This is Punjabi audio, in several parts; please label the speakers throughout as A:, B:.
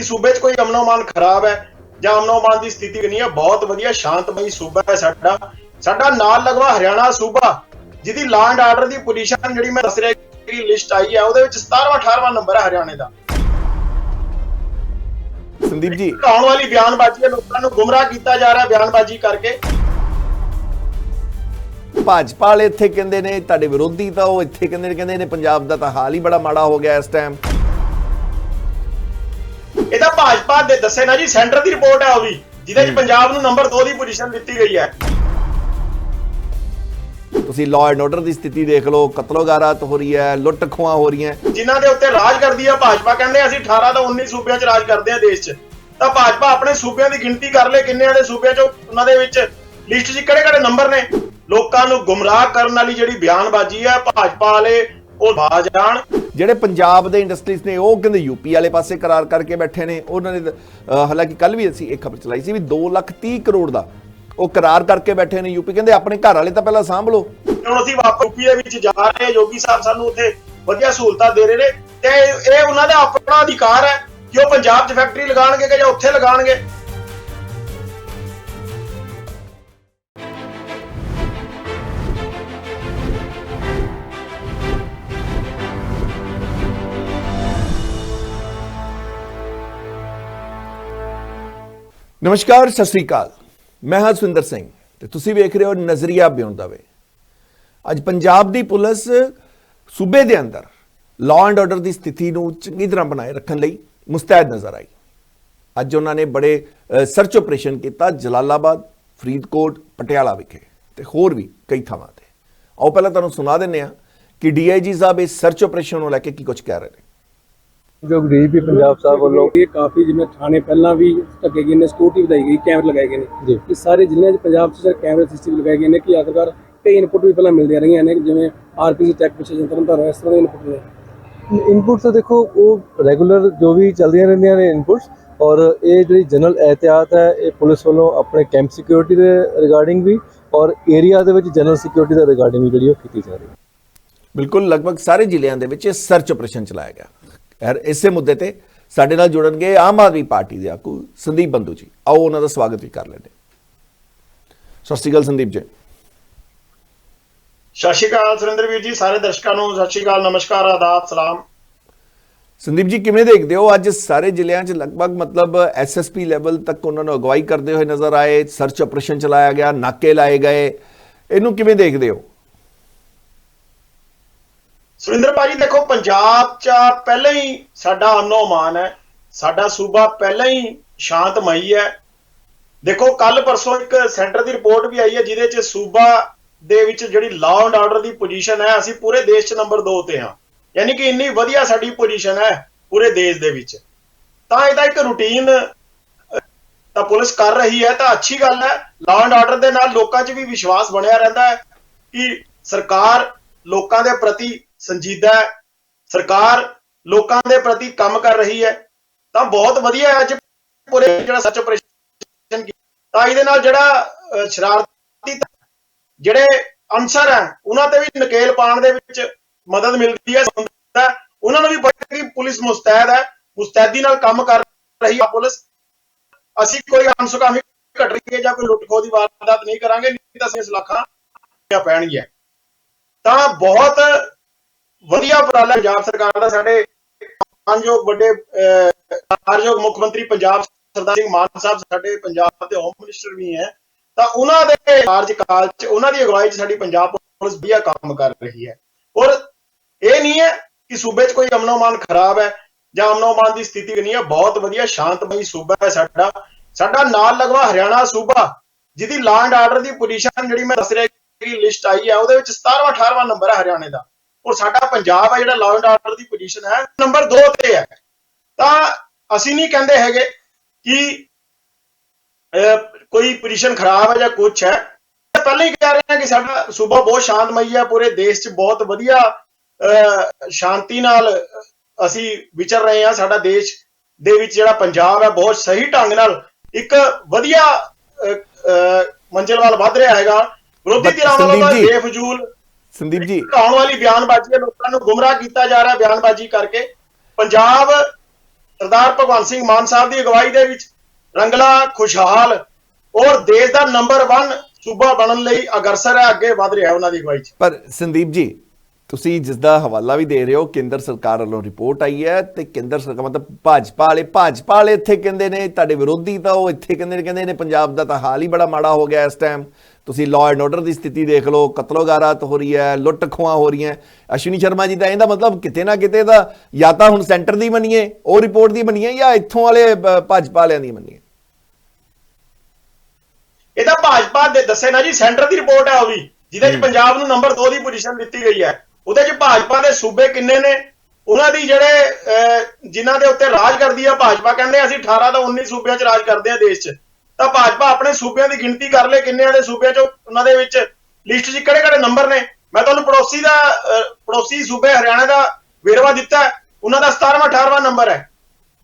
A: ਕਿ ਸੂਬੇ 'ਚ ਕੋਈ ਅਮਨੋਮਾਨ ਖਰਾਬ ਹੈ ਜਾਂ ਅਮਨੋਮਾਨ ਦੀ ਸਥਿਤੀ ਨਹੀਂ ਹੈ ਬਹੁਤ ਵਧੀਆ ਸ਼ਾਂਤਮਈ ਸੂਬਾ ਹੈ ਸਾਡਾ। ਸਾਡਾ ਨਾਲ ਲਗਵਾ ਹਰਿਆਣਾ ਸੂਬਾ ਜਿਹਦੀ ਲਾਂ ਐਂਡ ਆਰਡਰ ਦੀ ਪੋਜੀਸ਼ਨ ਜਿਹੜੀ ਮੈਂ ਦੱਸ ਰਿਹਾ ਕਿ ਲਿਸਟ ਆਈ ਹੈ ਉਹਦੇ ਵਿੱਚ 17ਵਾਂ 18ਵਾਂ ਨੰਬਰ ਹੈ ਹਰਿਆਣੇ ਦਾ।
B: ਸੰਦੀਪ ਜੀ।
A: ਆਉਣ ਵਾਲੀ ਬਿਆਨਬਾਜ਼ੀ ਹੈ ਲੋਕਾਂ ਨੂੰ ਗੁੰਮਰਾਹ ਕੀਤਾ ਜਾ ਰਿਹਾ ਬਿਆਨਬਾਜ਼ੀ ਕਰਕੇ।
B: ਭਾਜਪਾ ਵਾਲੇ ਇੱਥੇ ਕਹਿੰਦੇ ਨੇ ਤੁਹਾਡੇ ਵਿਰੋਧੀ ਤਾਂ ਉਹ ਇੱਥੇ ਕਹਿੰਦੇ ਨੇ ਕਹਿੰਦੇ ਨੇ ਪੰਜਾਬ ਦਾ ਤਾਂ ਹਾਲ ਹੀ ਬੜਾ ਮਾੜਾ ਹੋ ਗਿਆ ਇਸ ਟਾਈਮ
A: ਇਹਦਾ ਭਾਜਪਾ ਦੇ ਦੱਸੇ ਨਾ ਜੀ ਸੈਂਟਰ ਦੀ ਰਿਪੋਰਟ ਹੈ ਉਹ ਵੀ ਜਿਹਦੇ 'ਚ ਪੰਜਾਬ ਨੂੰ ਨੰਬਰ 2 ਦੀ ਪੋਜੀਸ਼ਨ ਦਿੱਤੀ ਗਈ ਹੈ।
B: ਤੁਸੀਂ ਲਾਅ ਐਂਡ ਆਰਡਰ ਦੀ ਸਥਿਤੀ ਦੇਖ ਲਓ ਕਤਲੋਗਾਰਾਤ ਹੋ ਰਹੀ ਹੈ ਲੁੱਟ ਖੋਹਾਂ ਹੋ ਰਹੀਆਂ।
A: ਜਿਨ੍ਹਾਂ ਦੇ ਉੱਤੇ ਰਾਜ ਕਰਦੀ ਹੈ ਭਾਜਪਾ ਕਹਿੰਦੇ ਅਸੀਂ 18 ਤੋਂ 19 ਸੂਬਿਆਂ 'ਚ ਰਾਜ ਕਰਦੇ ਹਾਂ ਦੇਸ਼ 'ਚ। ਤਾਂ ਭਾਜਪਾ ਆਪਣੇ ਸੂਬਿਆਂ ਦੀ ਗਿਣਤੀ ਕਰ ਲੇ ਕਿੰਨਿਆਂ ਦੇ ਸੂਬਿਆਂ 'ਚ ਉਹਨਾਂ ਦੇ ਵਿੱਚ ਲਿਸਟ 'ਚ ਕਿਹੜੇ ਕਿਹੜੇ ਨੰਬਰ ਨੇ? ਲੋਕਾਂ ਨੂੰ ਗੁੰਮਰਾਹ ਕਰਨ ਵਾਲੀ ਜਿਹੜੀ ਬਿਆਨਬਾਜ਼ੀ ਹੈ ਭਾਜਪਾ ਵਾਲੇ ਉਹ ਬਾਜ ਜਾਣ।
B: ਜਿਹੜੇ ਪੰਜਾਬ ਦੇ ਇੰਡਸਟਰੀਜ਼ ਨੇ ਉਹ ਕਹਿੰਦੇ ਯੂਪੀ ਵਾਲੇ ਪਾਸੇ ਕਰਾਰ ਕਰਕੇ ਬੈਠੇ ਨੇ। ਉਹਨਾਂ ਨੇ ਹਾਲਾਂਕਿ ਕੱਲ ਵੀ ਅਸੀਂ ਇੱਕ ਖਬਰ ਚਲਾਈ ਸੀ ਵੀ 2 ਲੱਖ 30 ਕਰੋੜ ਦਾ ਉਹ ਕਰਾਰ ਕਰਕੇ ਬੈਠੇ ਨੇ ਯੂਪੀ ਕਹਿੰਦੇ ਆਪਣੇ ਘਰ ਵਾਲੇ ਤਾਂ ਪਹਿਲਾਂ ਸਾਂਭ ਲਓ।
A: ਹੁਣ ਅਸੀਂ ਵਾਪਸ ਯੂਪੀ ਦੇ ਵਿੱਚ ਜਾ ਰਹੇ ਹਾਂ। ਯੋਗੀ ਸਾਹਿਬ ਸਾਨੂੰ ਉੱਥੇ ਵਧੀਆ ਸਹੂਲਤਾਂ ਦੇ ਰਹੇ ਨੇ। ਤੇ ਇਹ ਉਹਨਾਂ ਦਾ ਆਪਣਾ ਅਧਿਕਾਰ ਹੈ ਕਿ ਉਹ ਪੰਜਾਬ 'ਚ ਫੈਕਟਰੀ ਲਗਾਉਣਗੇ ਕਿ ਜਾਂ ਉੱਥੇ ਲਗਾਉਣਗੇ।
B: ਨਮਸਕਾਰ, ਸਤਿ ਸ੍ਰੀ ਅਕਾਲ। ਮੈਂ ਹਾਂ ਸੁੰਦਰ ਸਿੰਘ ਤੇ ਤੁਸੀਂ ਵੇਖ ਰਹੇ ਹੋ ਨਜ਼ਰੀਆ ਬਿਉਂ ਦਾ ਵੇ। ਅੱਜ ਪੰਜਾਬ ਦੀ ਪੁਲਿਸ ਸੂਬੇ ਦੇ ਅੰਦਰ ਲਾਅ ਐਂਡ ਆਰਡਰ ਦੀ ਸਥਿਤੀ ਨੂੰ ਚੰਗੀ ਤਰ੍ਹਾਂ ਬਣਾਏ ਰੱਖਣ ਲਈ ਮੁਸਤੈਦ ਨਜ਼ਰ ਆਈ। ਅੱਜ ਉਹਨਾਂ ਨੇ ਬੜੇ ਸਰਚ ਆਪਰੇਸ਼ਨ ਕੀਤਾ ਜਲਾਲਾਬਾਦ, ਫਰੀਦਕੋਟ, ਪਟਿਆਲਾ ਵਿਖੇ ਤੇ ਹੋਰ ਵੀ ਕਈ ਥਾਵਾਂ ਤੇ। ਆਓ ਪਹਿਲਾਂ ਤੁਹਾਨੂੰ ਸੁਣਾ ਦਿੰਨੇ ਆ ਕਿ ਡੀਆਈਜੀ ਸਾਹਿਬ ਇਸ ਸਰਚ ਆਪਰੇਸ਼ਨ ਨੂੰ ਲੈ ਕੇ ਕੀ ਕੁਝ ਕਹਿ ਰਹੇ ਨੇ।
C: ਜੋ ਡੀਜੀਪੀ ਪੰਜਾਬ ਸਾਹਿਬ ਵੱਲੋਂ
D: ਇਹ ਕਾਫੀ ਜਿਵੇਂ ਥਾਣੇ ਪਹਿਲਾਂ ਵੀ ਢੱਕੇ ਗਏ ਨੇ ਸਿਕਿਉਰਿਟੀ ਵਧਾਈ ਗਈ ਕੈਮਰੇ ਲਗਾਏ ਗਏ ਨੇ।
C: ਜੀ।
D: ਇਹ ਸਾਰੇ ਜ਼ਿਲ੍ਹਿਆਂ 'ਚ ਪੰਜਾਬ 'ਚ ਸਰ ਕੈਮਰੇ ਸਿਸਟਮ ਲਗਾਏ ਗਏ ਨੇ ਕਿ ਆਖਰਕਾਰ ਕਈ ਇਨਪੁਟ ਵੀ ਪਹਿਲਾਂ ਮਿਲਦੀਆਂ ਰਹੀਆਂ ਨੇ ਜਿਵੇਂ ਆਰਪੀਸੀ ਟੈਕ ਪਿੱਛੇ ਜੰਤਰ ਦਾ ਇਸ ਤਰ੍ਹਾਂ ਦੇ ਇਨਪੁਟ ਨੇ।
C: ਇਨਪੁਟ ਤਾਂ ਦੇਖੋ ਉਹ ਰੈਗੂਲਰ ਜੋ ਵੀ ਚੱਲਦੀਆਂ ਰਹਿੰਦੀਆਂ ਨੇ ਇਨਪੁਟਸ ਔਰ ਇਹ ਜਿਹੜੀ ਜਨਰਲ ਇਹਤਿਆਤ ਹੈ ਇਹ ਪੁਲਿਸ ਵੱਲੋਂ ਆਪਣੇ ਕੈਂਪ ਸਿਕਿਉਰਿਟੀ ਦੇ ਰਿਗਾਰਡਿੰਗ ਵੀ ਔਰ ਏਰੀਆ ਦੇ ਵਿੱਚ ਜਨਰਲ ਸਿਕਿਉਰਿਟੀ ਦੇ ਰਿਗਾਰਡਿੰਗ ਵੀ ਜਿਹੜੀ ਉਹ ਕੀਤੀ ਜਾ ਰਹੀ ਹੈ।
B: ਬਿਲਕੁਲ ਲਗਭਗ ਸਾਰੇ ਜ਼ਿਲ੍ਹਿਆਂ ਦੇ ਵਿੱਚ ਇਹ ਸਰਚ ਆਪਰੇਸ਼ਨ ਚਲਾਇਆ ਗਿਆ। ਇਸੇ ਮੁੱਦੇ ਤੇ ਸਾਡੇ ਨਾਲ ਜੁੜਨਗੇ ਆਮ ਆਦਮੀ ਪਾਰਟੀ ਦੇ ਆਗੂ ਸੰਦੀਪ ਬੰਦੂ ਜੀ। ਆਓ ਉਹਨਾਂ ਦਾ ਸਵਾਗਤ ਵੀ ਕਰ ਲੈਂਦੇ ਸਤਿ ਸ਼੍ਰੀ ਅਕਾਲ ਸੰਦੀਪ ਜੀ।
A: ਸਤਿ ਸ਼੍ਰੀ ਅਕਾਲ ਸੁਰਿੰਦਰ ਵੀਰ ਜੀ ਸਾਰੇ ਦਰਸ਼ਕਾਂ ਨੂੰ ਸਤਿ ਸ਼੍ਰੀ ਅਕਾਲ ਨਮਸਕਾਰ ਆਦਾਬ ਸਲਾਮ।
B: ਸੰਦੀਪ ਜੀ ਕਿਵੇਂ ਦੇਖਦੇ ਹੋ? ਅੱਜ ਸਾਰੇ ਜ਼ਿਲ੍ਹਿਆਂ 'ਚ ਲਗਭਗ ਮਤਲਬ ਐਸਐਸਪੀ ਲੈਵਲ ਤੱਕ ਉਹਨਾਂ ਨੂੰ ਅਗਵਾਈ ਕਰਦੇ ਹੋਏ ਨਜ਼ਰ ਆਏ ਸਰਚ ਆਪਰੇਸ਼ਨ ਚਲਾਇਆ ਗਿਆ ਨਾਕੇ ਲਾਏ ਗਏ। ਇਹਨੂੰ ਕਿਵੇਂ ਦੇਖਦੇ ਹੋ?
A: ਸੁਰਿੰਦਰ ਭਾਜੀ, ਦੇਖੋ, ਪੰਜਾਬ 'ਚ ਪਹਿਲਾਂ ਹੀ ਸਾਡਾ ਅਨੋਮਾਨ ਹੈ। ਸਾਡਾ ਸੂਬਾ ਪਹਿਲਾਂ ਹੀ ਸ਼ਾਂਤਮਈ ਹੈ। ਦੇਖੋ ਕੱਲ ਪਰਸੋਂ ਇੱਕ ਸੈਂਟਰ ਦੀ ਰਿਪੋਰਟ ਵੀ ਆਈ ਹੈ, ਜਿਹਦੇ 'ਚ ਸੂਬਾ ਦੇ ਵਿੱਚ ਜਿਹੜੀ ਲਾਅ ਐਂਡ ਆਰਡਰ ਦੀ ਪੋਜੀਸ਼ਨ ਹੈ, ਅਸੀਂ ਪੂਰੇ ਦੇਸ਼ 'ਚ ਨੰਬਰ 2 ਤੇ ਹਾਂ। ਯਾਨੀ ਕਿ ਇੰਨੀ ਵਧੀਆ ਸਾਡੀ ਪੋਜੀਸ਼ਨ ਹੈ ਪੂਰੇ ਦੇਸ਼ ਦੇ ਵਿੱਚ। ਤਾਂ ਇਹਦਾ ਇੱਕ ਰੂਟੀਨ ਤਾਂ ਪੁਲਿਸ ਕਰ ਰਹੀ ਹੈ, ਤਾਂ ਅੱਛੀ ਗੱਲ ਹੈ। ਲਾਅ ਐਂਡ ਆਰਡਰ ਦੇ ਨਾਲ ਲੋਕਾਂ 'ਚ ਵੀ ਵਿਸ਼ਵਾਸ ਬਣਿਆ ਰਹਿੰਦਾ ਹੈ ਕਿ ਸਰਕਾਰ ਲੋਕਾਂ ਦੇ ਪ੍ਰਤੀ ਸੰਜੀਦਾ ਹੈ। ਸਰਕਾਰ ਲੋਕਾਂ ਦੇ ਪ੍ਰਤੀ ਕੰਮ ਕਰ ਰਹੀ ਹੈ। ਤਾਂ ਬਹੁਤ ਵਧੀਆ ਹੈ ਅੱਜ ਪੂਰੇ ਜਿਹੜਾ ਸੱਚ ਆਪਰੇਸ਼ਨ ਤਾਂ ਇਹਦੇ ਨਾਲ ਜਿਹੜਾ ਸ਼ਰਾਰਤੀ ਜਿਹੜੇ ਅਨਸਰ ਹੈ, ਉਹਨਾਂ ਤੇ ਵੀ ਨਕੇਲ ਪਾਉਣ ਦੇ ਵਿੱਚ ਮਦਦ ਮਿਲਦੀ ਹੈ। ਹੈ। ਉਹਨਾਂ ਨੂੰ ਵੀ ਪਤਾ ਕਿ ਪੁਲਿਸ ਮੁਸਤੈਦ ਹੈ। ਮੁਸਤੈਦੀ ਨਾਲ ਕੰਮ ਕਰ ਰਹੀ ਹੈ ਪੁਲਿਸ। ਅਸੀਂ ਕੋਈ ਅਨਸੁਕਾਮੀ ਘਟ ਰਹੀ ਹੈ ਜਾਂ ਕੋਈ ਲੁੱਟ ਖੋਹ ਦੀ ਵਾਰਦਾਤ ਨਹੀਂ ਕਰਾਂਗੇ, ਨਹੀਂ ਤਾਂ ਅਸੀਂ ਇਸ ਲੱਖਾਂ ਪੈਣਗੀਆਂ। ਤਾਂ ਬਹੁਤ ਵਧੀਆ ਉਪਰਾਲਾ ਪੰਜਾਬ ਸਰਕਾਰ ਦਾ ਸਾਡੇ ਮਾਨਯੋਗ ਵੱਡੇ ਅਹ, ਮੁੱਖ ਮੰਤਰੀ ਪੰਜਾਬ ਸਰਦਾਰ ਸਿੰਘ ਮਾਨ ਸਾਹਿਬ ਸਾਡੇ ਪੰਜਾਬ ਦੇ ਹੋਮ ਮਿਨਿਸਟਰ ਵੀ ਹੈ। ਤਾਂ ਉਹਨਾਂ ਦੇ ਕਾਰਜਕਾਲ 'ਚ ਉਹਨਾਂ ਦੀ ਅਗਵਾਈ 'ਚ ਸਾਡੀ ਪੰਜਾਬ ਪੁਲਿਸ ਵਧੀਆ ਕੰਮ ਕਰ ਰਹੀ ਹੈ। ਔਰ ਇਹ ਨਹੀਂ ਹੈ ਕਿ ਸੂਬੇ 'ਚ ਕੋਈ ਅਮਨੋਮਾਨ ਖਰਾਬ ਹੈ ਜਾਂ ਅਮਨੋਮਾਨ ਦੀ ਸਥਿਤੀ ਨਹੀਂ ਹੈ ਬਹੁਤ ਵਧੀਆ ਸ਼ਾਂਤਮਈ ਸੂਬਾ ਹੈ ਸਾਡਾ। ਸਾਡਾ ਨਾਲ ਲਗਵਾ ਹਰਿਆਣਾ ਸੂਬਾ ਜਿਹਦੀ ਲਾਂ ਐਂਡ ਆਰਡਰ ਦੀ ਪੋਜੀਸ਼ਨ ਜਿਹੜੀ ਮੈਂ ਦੱਸ ਰਿਹਾ ਕਿ ਲਿਸਟ ਆਈ ਹੈ ਉਹਦੇ ਵਿੱਚ 17ਵਾਂ 18ਵਾਂ ਨੰਬਰ ਹੈ ਹਰਿਆਣੇ ਦਾ। ਔਰ ਸਾਡਾ ਪੰਜਾਬ ਹੈ ਜਿਹੜਾ ਲਾਅ ਐਂਡ ਆਰਡਰ ਦੀ ਪੋਜੀਸ਼ਨ ਹੈ ਨੰਬਰ 2 ਤੇ ਹੈ। ਤਾਂ ਅਸੀਂ ਨਹੀਂ ਕਹਿੰਦੇ ਹੈਗੇ ਕਿ ਕੋਈ ਪੋਜੀਸ਼ਨ ਖਰਾਬ ਹੈ ਜਾਂ ਕੁਝ ਹੈ। ਪਹਿਲਾਂ ਹੀ ਕਹਿ ਰਹੇ ਹਾਂ ਕਿ ਸਾਡਾ ਸੂਬਾ ਬਹੁਤ ਸ਼ਾਂਤਮਈ ਹੈ ਪੂਰੇ ਦੇਸ਼ 'ਚ ਬਹੁਤ ਵਧੀਆ ਸ਼ਾਂਤੀ ਨਾਲ ਅਸੀਂ ਵਿਚਰ ਰਹੇ ਹਾਂ। ਸਾਡਾ ਦੇਸ਼ ਦੇ ਵਿੱਚ ਜਿਹੜਾ ਪੰਜਾਬ ਹੈ ਬਹੁਤ ਸਹੀ ਢੰਗ ਨਾਲ ਇੱਕ ਵਧੀਆ ਮੰਜ਼ਿਲ ਵੱਲ ਵੱਧ ਰਿਹਾ ਹੈਗਾ। ਵਿਰੋਧੀ ਧਿਰਾਂ ਵੱਲੋਂ ਬੇਫਜ਼ੂਲ
B: ਸੰਦੀਪ ਜੀ।
A: ਆਉਣ ਵਾਲੀ ਬਿਆਨਬਾਜ਼ੀ ਹੈ ਲੋਕਾਂ ਨੂੰ ਗੁੰਮਰਾਹ ਕੀਤਾ ਜਾ ਰਿਹਾ ਬਿਆਨਬਾਜ਼ੀ ਕਰਕੇ। ਪੰਜਾਬ ਸਰਦਾਰ ਭਗਵੰਤ ਸਿੰਘ ਮਾਨ ਸਾਹਿਬ ਦੀ ਅਗਵਾਈ ਦੇ ਵਿੱਚ ਰੰਗਲਾ ਖੁਸ਼ਹਾਲ ਔਰ ਦੇਸ਼ ਦਾ ਨੰਬਰ 1 ਸੂਬਾ ਬਣਨ ਲਈ ਅਗਰਸਰ ਹੈ ਅੱਗੇ ਵਧ ਰਿਹਾ ਉਹਨਾਂ ਦੀ ਅਗਵਾਈ 'ਚ।
B: ਪਰ ਸੰਦੀਪ ਜੀ ਤੁਸੀਂ ਜਿਸ ਦਾ ਹਵਾਲਾ ਵੀ ਦੇ ਰਹੇ ਹੋ ਕੇਂਦਰ ਸਰਕਾਰ ਵੱਲੋਂ ਰਿਪੋਰਟ ਆਈ ਹੈ ਤੇ ਕੇਂਦਰ ਸਰਕਾਰ ਮਤਲਬ ਭਾਜਪਾ ਵਾਲੇ ਭਾਜਪਾ ਵਾਲੇ ਇੱਥੇ ਕਹਿੰਦੇ ਨੇ ਤੁਹਾਡੇ ਵਿਰੋਧੀ ਤਾਂ ਉਹ ਇੱਥੇ ਕਹਿੰਦੇ ਨੇ ਕਹਿੰਦੇ ਨੇ ਪੰਜਾਬ ਦਾ ਤਾਂ ਹਾਲ ਹੀ ਬੜਾ ਮਾੜਾ ਹੋ ਗਿਆ ਇਸ ਟਾਈਮ ਤੁਸੀਂ ਲਾਅ ਐਂਡ ਆਰਡਰ ਦੀ ਸਥਿਤੀ ਦੇਖ ਲਓ ਕਤਲੋਗਾਰਾਤ ਹੋ ਰਹੀ ਹੈ ਲੁੱਟ ਖੋਹਾਂ ਹੋ ਰਹੀਆਂ। ਅਸ਼ਵਨੀ ਸ਼ਰਮਾ ਜੀ ਦਾ ਇਹਦਾ ਮਤਲਬ ਕਿਤੇ ਨਾ ਕਿਤੇ ਤਾਂ ਜਾਂ ਤਾਂ ਹੁਣ ਸੈਂਟਰ ਦੀ ਮੰਨੀਏ ਉਹ ਰਿਪੋਰਟ ਦੀ ਮੰਨੀਏ ਜਾਂ ਇੱਥੋਂ ਵਾਲੇ ਭਾਜਪਾ ਵਾਲਿਆਂ ਦੀ ਮੰਨੀਏ?
A: ਇਹ ਤਾਂ ਭਾਜਪਾ ਦੇ ਦੱਸੇ ਨਾ ਜੀ ਸੈਂਟਰ ਦੀ ਰਿਪੋਰਟ ਹੈ ਉਹ ਵੀ ਜਿਹਦੇ 'ਚ ਪੰਜਾਬ ਨੂੰ ਨੰਬਰ 2 ਦੀ ਪੋਜੀਸ਼ਨ ਦਿੱਤੀ ਗਈ ਹੈ। ਉਹਦੇ 'ਚ ਭਾਜਪਾ ਦੇ ਸੂਬੇ ਕਿੰਨੇ ਨੇ? ਉਹਨਾਂ ਦੀ ਜਿਹੜੇ ਜਿਨ੍ਹਾਂ ਦੇ ਉੱਤੇ ਰਾਜ ਕਰਦੀ ਆ ਭਾਜਪਾ ਕਹਿੰਦੇ ਅਸੀਂ 18 ਤੋਂ 19 ਸੂਬਿਆਂ 'ਚ ਰਾਜ ਕਰਦੇ ਆ ਦੇਸ਼ 'ਚ। ਤਾਂ ਭਾਜਪਾ ਆਪਣੇ ਸੂਬਿਆਂ ਦੀ ਗਿਣਤੀ ਕਰ ਲੇ, ਕਿੰਨੇ ਦੇ ਸੂਬਿਆਂ ਚੋਂ ਉਹਨਾਂ ਦੇ ਵਿੱਚ ਲਿਸਟ 'ਚ ਕਿਹੜੇ ਕਿਹੜੇ ਨੰਬਰ ਨੇ? ਮੈਂ ਤੁਹਾਨੂੰ ਪੜੋਸੀ ਦਾ ਪੜੋਸੀ ਸੂਬੇ ਹਰਿਆਣਾ ਦਾ ਵੇਰਵਾ ਦਿੱਤਾ ਉਹਨਾਂ ਦਾ 17ਵਾਂ 18ਵਾਂ ਨੰਬਰ ਹੈ।